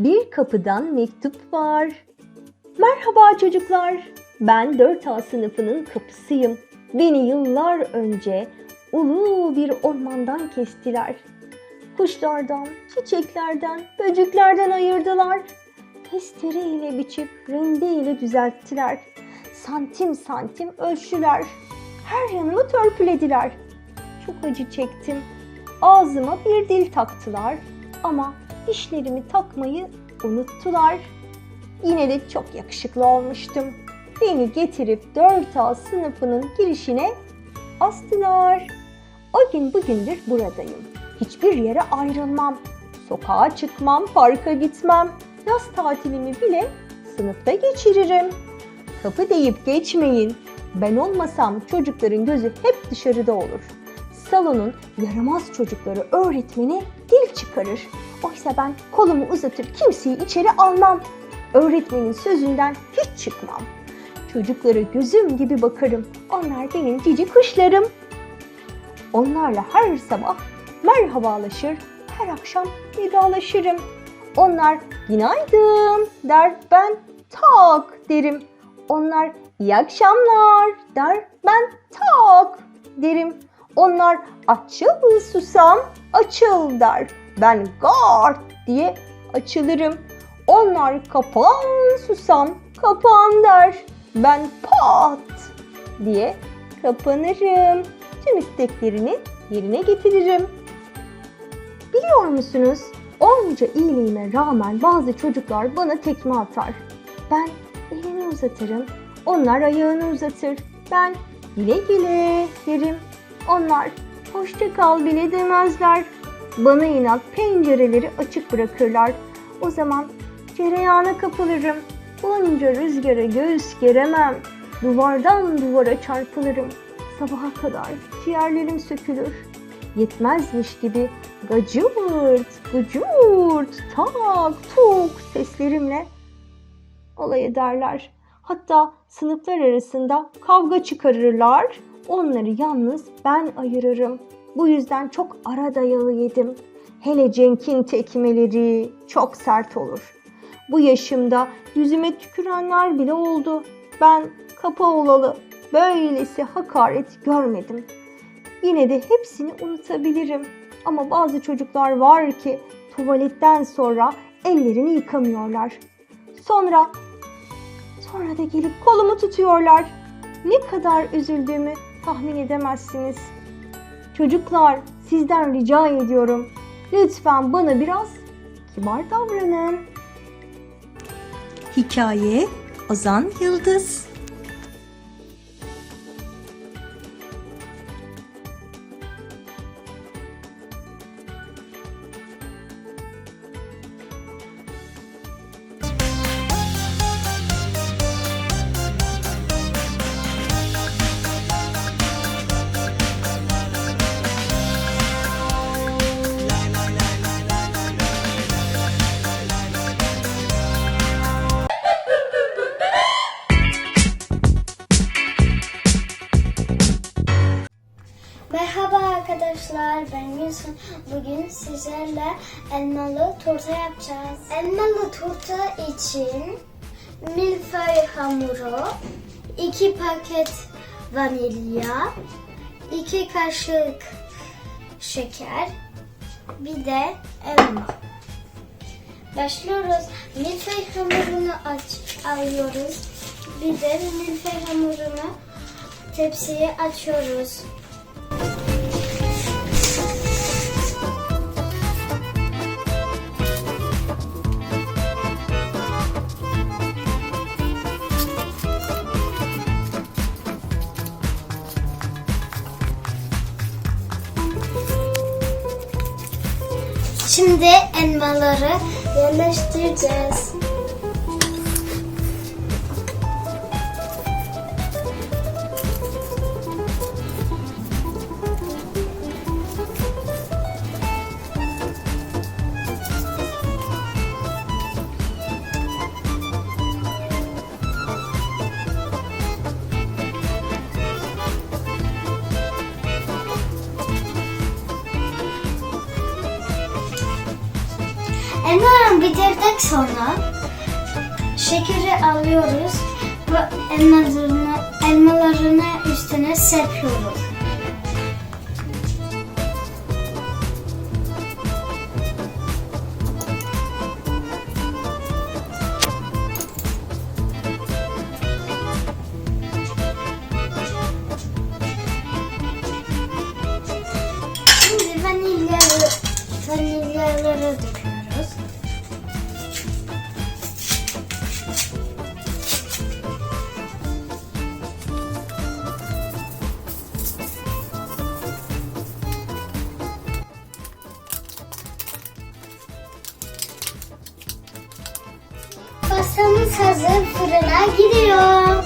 Bir kapıdan mektup var. Merhaba çocuklar. Ben 4A sınıfının kapısıyım. Beni yıllar önce ulu bir ormandan kestiler. Kuşlardan, çiçeklerden, böceklerden ayırdılar. Testere ile biçip rende ile düzelttiler. Santim santim ölçtüler. Her yanımı törpülediler. Çok acı çektim. Ağzıma bir dil taktılar ama dişlerimi takmayı unuttular. Yine de çok yakışıklı olmuştum. Beni getirip 4A sınıfının girişine astılar. O gün bugündür buradayım. Hiçbir yere ayrılmam. Sokağa çıkmam, parka gitmem. Yaz tatilimi bile sınıfta geçiririm. Kapı deyip geçmeyin. Ben olmasam çocukların gözü hep dışarıda olur. Salonun yaramaz çocukları öğretmeni dil çıkarır. Oysa ben kolumu uzatır kimseyi içeri almam. Öğretmenin sözünden hiç çıkmam. Çocuklara gözüm gibi bakarım. Onlar benim cici kuşlarım. Onlarla her sabah merhabalaşır, her akşam vedalaşırım. Onlar günaydın der, ben tak derim. Onlar iyi akşamlar der, ben tak derim. Onlar açıl susam açıl der. Ben gard diye açılırım. Onlar kapan susam kapan der. Ben pat diye kapanırım. Tüm isteklerini yerine getiririm. Biliyor musunuz? Onca iyiliğime rağmen bazı çocuklar bana tekme atar. Ben elimi uzatırım. Onlar ayağını uzatır. Ben güle güle derim. Onlar hoşça kal bile demezler. Bana inat pencereleri açık bırakırlar. O zaman cereyana kapılırım. Bunca rüzgara göğüs geremem. Duvardan duvara çarpılırım. Sabaha kadar ciğerlerim sökülür. Yetmezmiş gibi gacırt, gıcırt, tak, tuk seslerimle alay ederler. Hatta sınıflar arasında kavga çıkarırlar. Onları yalnız ben ayırırım. Bu yüzden çok ara dayalı yedim. Hele Cenk'in tekmeleri çok sert olur. Bu yaşımda yüzüme tükürenler bile oldu. Ben kapa olalı böylesi hakaret görmedim. Yine de hepsini unutabilirim. Ama bazı çocuklar var ki tuvaletten sonra ellerini yıkamıyorlar. Sonra sonra da gelip kolumu tutuyorlar. Ne kadar üzüldüğümü tahmin edemezsiniz. Çocuklar sizden rica ediyorum. Lütfen bana biraz kibar davranın. Hikaye Ozan Yıldız Gülsün. Bugün sizlerle elmalı turta yapacağız. Elmalı turta için milföy hamuru, 2 paket vanilya, 2 kaşık şeker, bir de elma. Başlıyoruz. Milföy hamurunu aç, alıyoruz. Bir de milföy hamurunu tepsiye açıyoruz. Şimdi elmaları yerleştireceğiz. Elmaları bitirdik sonra şekeri alıyoruz ve elmalarını, elmalarını üstüne serpiyoruz. Hazır fırına gidiyor.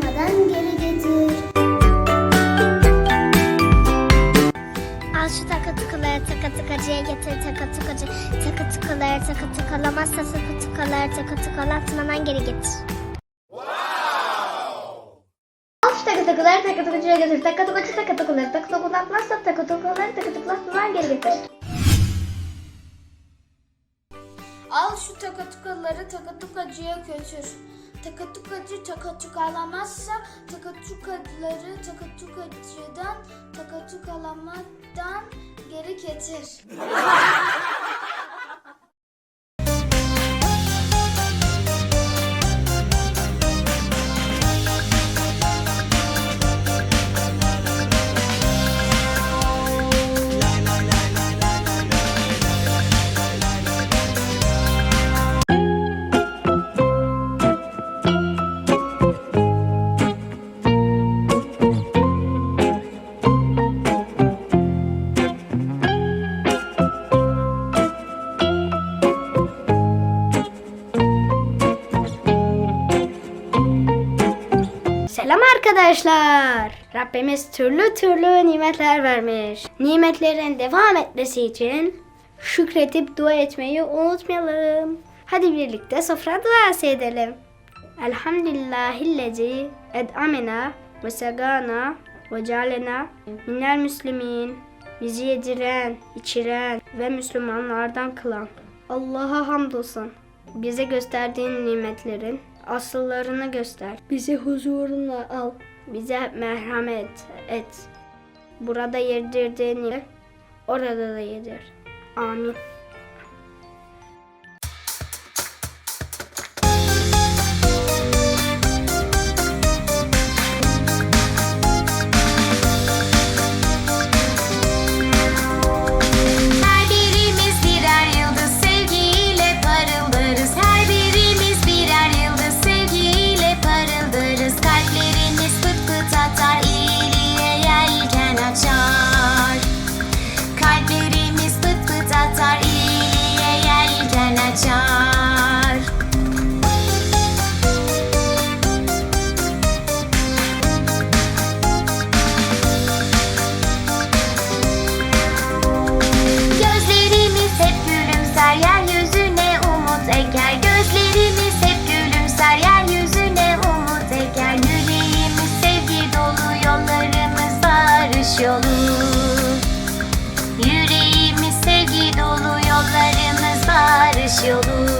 Tıkıtıkalatmadan geri getir. Al şu takı tıkıları takı tıkacıya getir takı tıkacı takı tıkıları takı tıkalamazsa takı tıkaları takı tıkalatmadan geri getir. Al şu takı tıkıları takı tıkacıya getir takı tıkacı takı tıkıları takı tıkalatmazsa takı tıkaları takı tıkalatmadan geri getir. Al şu takatukaları takatukacıya götür. Takatukacı takatukalamazsa takatukaları takatukacıdan takatukalamaktan geri getir. arkadaşlar. Rabbimiz türlü türlü nimetler vermiş. Nimetlerin devam etmesi için şükredip dua etmeyi unutmayalım. Hadi birlikte sofra duası edelim. Elhamdülillahillezi ed'amena ve segana ve cealena minel müslimin. Bizi yediren, içiren ve Müslümanlardan kılan. Allah'a hamdolsun. Bize gösterdiğin nimetlerin asıllarını göster. Bizi huzuruna al. Bize merhamet et. Burada yedirdiğini orada da yedir. Amin. yoluna